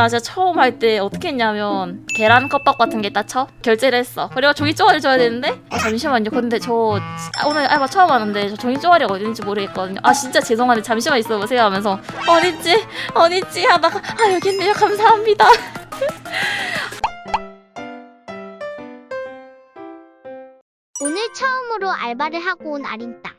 나 진짜 처음 할 때 어떻게 했냐면 계란 컵밥 같은 게 따쳐 결제를 했어. 그래가 종이 쪼가리 줘야 되는데 아, 잠시만요. 근데 저 아, 오늘 알바 처음 하는데 저 종이 쪼가리가 어딘지 모르겠거든요. 아 진짜 죄송한데 잠시만 있어보세요 하면서 어딨지 어딨지 하다가 아 여기 있네요. 감사합니다. 오늘 처음으로 알바를 하고 온 아린따.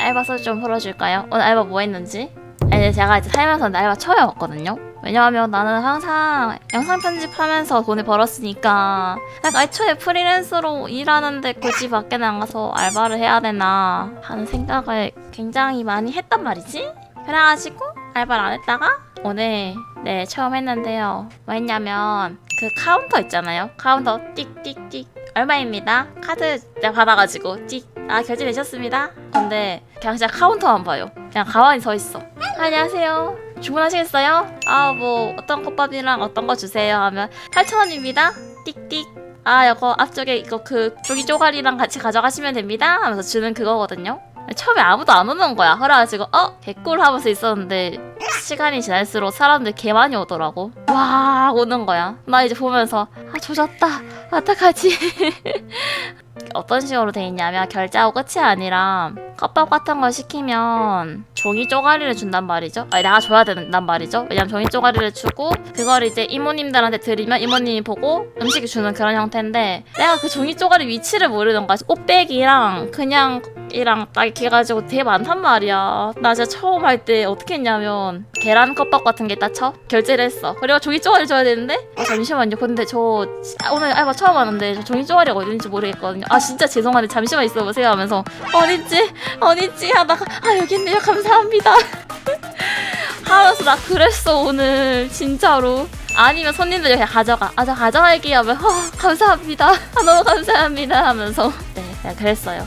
알바 썰좀 풀어줄까요? 오늘 알바 뭐 했는지? 아니 제가 이제 살면서 처음 해봤거든요. 왜냐하면 나는 항상 영상 편집하면서 돈을 벌었으니까 약간 애초에 프리랜서로 일하는데 굳이 밖에 나가서 알바를 해야 되나 하는 생각을 굉장히 많이 했단 말이지. 그래가지고 알바를 안 했다가 오늘 네 처음 했는데요. 뭐 했냐면 그 카운터 있잖아요. 카운터 띡띡띡 얼마입니다. 카드 받아가지고 띡. 아 결제 되셨습니다. 근데 그냥 진짜 카운터만 봐요. 그냥 가만히 서 있어. 안녕하세요. 주문하시겠어요? 아 뭐 어떤 컵밥이랑 어떤 거 주세요 하면 8,000원입니다. 띡띡. 아 이거 앞쪽에 이거 그 조기 쪼가리랑 같이 가져가시면 됩니다. 하면서 주는 그거거든요. 처음에 아무도 안 오는 거야. 그래가지고 어 개꿀 하면서 있었는데 시간이 지날수록 사람들 개 많이 오더라고. 와 오는 거야. 나 이제 보면서 아 조졌다. 어떡하지? 어떤 식으로 돼 있냐면 결제하고 끝이 아니라 컵밥 같은 거 시키면 종이 쪼가리를 준단 말이죠. 아니 내가 줘야 된단 말이죠. 왜냐면 종이 쪼가리를 주고 그걸 이제 이모님들한테 드리면 이모님이 보고 음식을 주는 그런 형태인데 내가 그 종이 쪼가리 위치를 모르는 거야. 꽃배기랑 그냥 이랑 딱 이렇게 해가지고 되게 많단 말이야. 나 진짜 처음 할 때 어떻게 했냐면 계란 컵밥 같은 게 따쳐 결제를 했어. 그리고 종이 쪼가리 줘야 되는데 아, 잠시만요. 근데 저 아, 오늘 알바 처음 하는데 저 종이 쪼가리가 어딘지 모르겠거든요. 아 진짜 죄송한데 잠시만 있어보세요 하면서 어딨지 어딨지 하다가 아 여기 있네요. 감사합니다. 하면서 나 그랬어 오늘 진짜로. 아니면 손님들이 그냥 가져가. 아, 저 가져갈게요. 하면, 어, 감사합니다. 아, 너무 감사합니다. 하면서. 네, 그냥 그랬어요.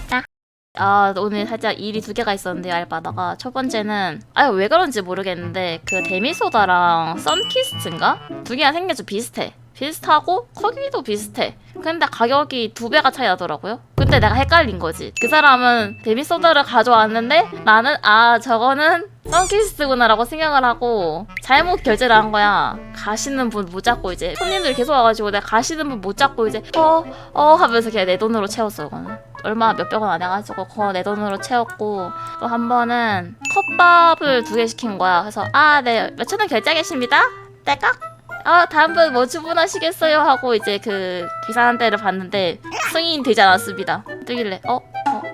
아, 오늘 살짝 일이 두 개가 있었는데, 알바다가. 첫 번째는, 아, 왜 그런지 모르겠는데, 그 데미소다랑 썬키스트인가? 두 개가 생겨 좀 비슷해. 비슷하고, 크기도 비슷해. 근데 가격이 두 배가 차이 나더라고요. 근데 내가 헷갈린 거지. 그 사람은 데미소다를 가져왔는데, 나는, 아, 저거는 썬키스트구나라고 생각을 하고 잘못 결제를 한 거야. 가시는 분 못 잡고 이제 손님들 계속 와가지고 내가 가시는 분 못 잡고 이제 어어 하면서 그냥 내 돈으로 채웠어 이거는. 얼마 몇백 원 안 해가지고 그거 내 돈으로 채웠고 또 한 번은 컵밥을 두 개 시킨 거야. 그래서 아 네 몇천 원 결제하겠습니다. 딸깍. 아 다음 분 뭐 주문하시겠어요 하고 이제 그 계산대를 봤는데 승인 되지 않았습니다. 뜨길래 어 어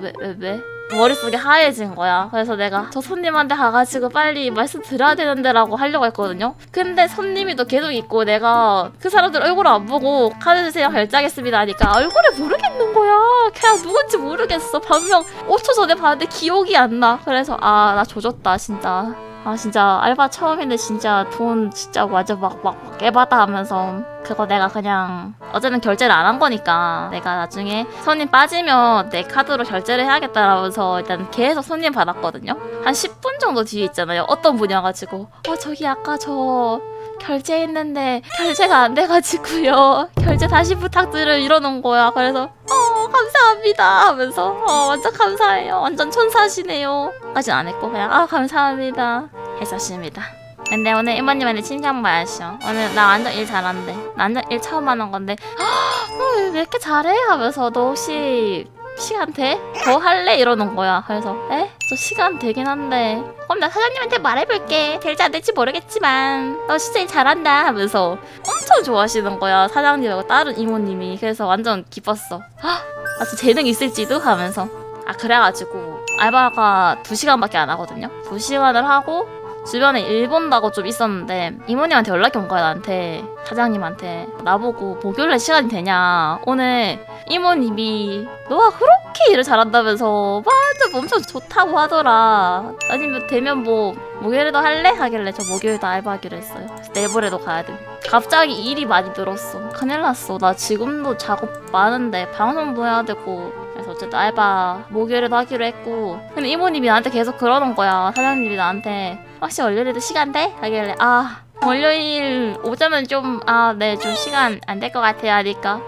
왜 왜 왜? 머릿속이 하얘진 거야. 그래서 내가 저 손님한테 가가지고 빨리 말씀 드려야 되는데라고 하려고 했거든요. 근데 손님이 또 계속 있고 내가 그 사람들 얼굴을 안 보고 카드 주세요 결제하겠습니다 하니까 얼굴을 모르겠는 거야. 그냥 누군지 모르겠어. 분명 5초 전에 봤는데 기억이 안 나. 그래서 아 나 조졌다 진짜. 아 진짜 알바 처음인데 진짜 돈 진짜 완전 막막 깨받아 하면서 그거 내가 그냥 어제는 결제를 안 한 거니까 내가 나중에 손님 빠지면 내 카드로 결제를 해야겠다라면서 일단 계속 손님 받았거든요. 한 10분 정도 뒤에 있잖아요. 어떤 분이 와가지고. 어 저기 아까 저 결제했는데 결제가 안 돼가지고요. 결제 다시 부탁드려 이러는 거야. 그래서 어 감사합니다 하면서 어 완전 감사해요. 완전 천사시네요. 까진 안 했고 그냥 아 감사합니다. 했었습니다 근데 오늘 이모님한테 칭찬 받았어. 오늘 나 완전 일 잘한대. 나 완전 일 처음 하는 건데. 어, 왜 이렇게 잘해? 하면서 너 혹시 시간 돼? 더 할래? 이러는 거야. 그래서 에? 저 시간 되긴 한데. 그럼 나 사장님한테 말해볼게. 될지 안 될지 모르겠지만. 너 진짜 일 잘한다 하면서 엄청 좋아하시는 거야 사장님하고 다른 이모님이. 그래서 완전 기뻤어. 아, 저 재능 있을지도? 하면서. 아 그래가지고 알바가 2시간밖에 안 하거든요. 2시간을 하고 주변에 일 본다고 좀 있었는데 이모님한테 연락이 온 거야 나한테. 사장님한테. 나보고 목요일에 시간이 되냐. 오늘 이모님이 너가 그렇게 일을 잘한다면서 완전 엄청 좋다고 하더라. 아니면 되면 뭐 목요일에도 할래? 하길래 저 목요일도 알바하기로 했어요. 내일모레도 가야 돼. 갑자기 일이 많이 늘었어. 큰일 났어. 나 지금도 작업 많은데 방송도 해야 되고. 그래서 어쨌든 알바 목요일에도 하기로 했고. 근데 이모님이 나한테 계속 그러는 거야. 사장님이 나한테 혹시 월요일에도 시간 돼? 하길래 아 월요일 오전은 좀 아 네 좀 시간 안 될 것 같아요 하니까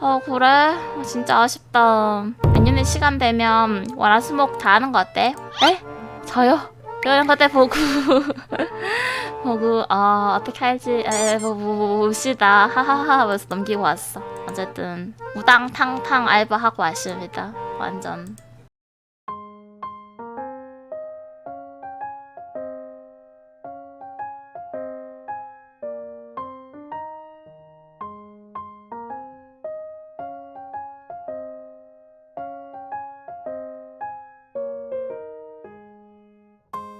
어 그래? 아, 진짜 아쉽다. 내년에 시간 되면 월화수목 다 하는 거 어때? 에? 저요? 그냥 그때 보고. 보고 아 어떻게 할지 에, 뭐, 뭐, 뭐, 봅시다. 하하하 하면서 넘기고 왔어. 어쨌든 우당탕탕 알바하고 왔습니다. 완전